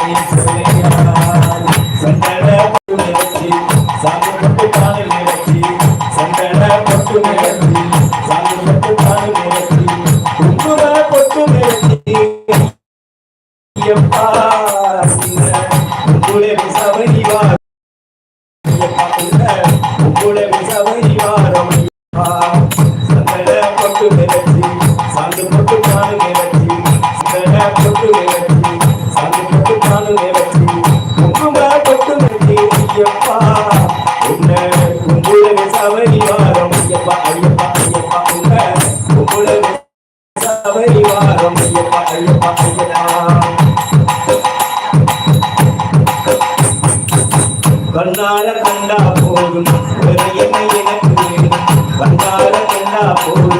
Thank you. கண்ணார கண்டா போதும் எனக்கு கண்ணார கண்டா போதும்.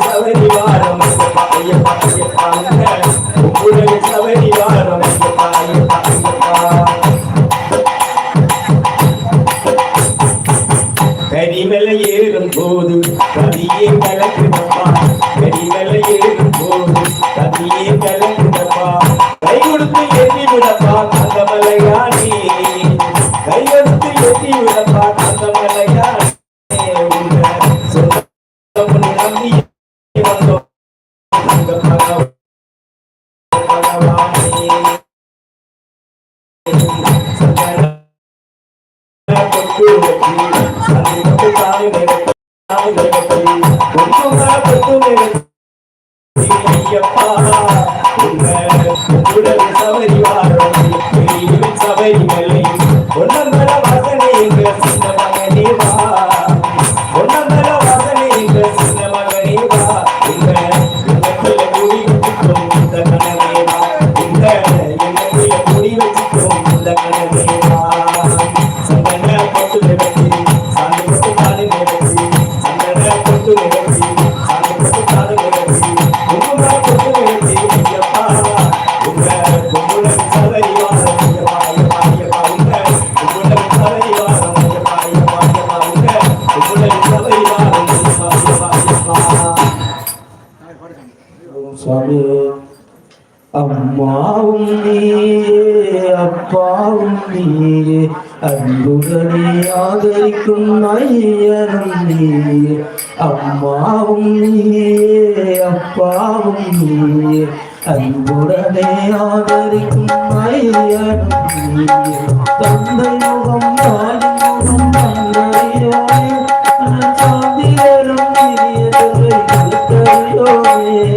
சவரி வாரம் சவரி வாரம் ஒன்னம்பர வாசனை எங்க சின்ன மகனே வா சுவாமி அம்மாவும் நீயே அப்பாவும் நீயே அன்புகளை ஆதரிக்கும் ஐயனும் நீயே அம்மாவும் நீயே அப்பாவும் நீயே அன்புடனே ஆதரிக்கும் ஐயனும் நீயே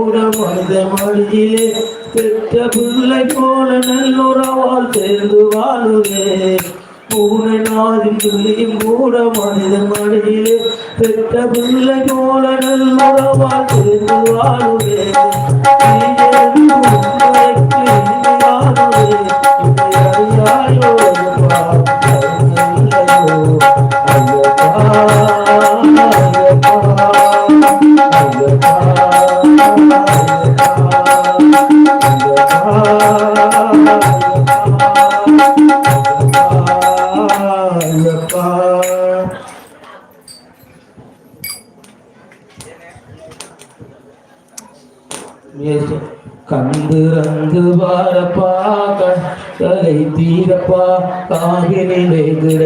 தூரம் வந்த மொழியிலே பெற்ற பிள்ளை போல நல்லுறவால் சேர்ந்து வாழுவே. பூனை நாதின் துளியும் கூட மனித மடியிலே பெற்ற பிள்ளை போல நல்லுறவால் சேர்ந்து வாழுவே. கண்டு கந்திரந்து வாரப்பா கலை தீரப்பா காகிலே கிடைத்த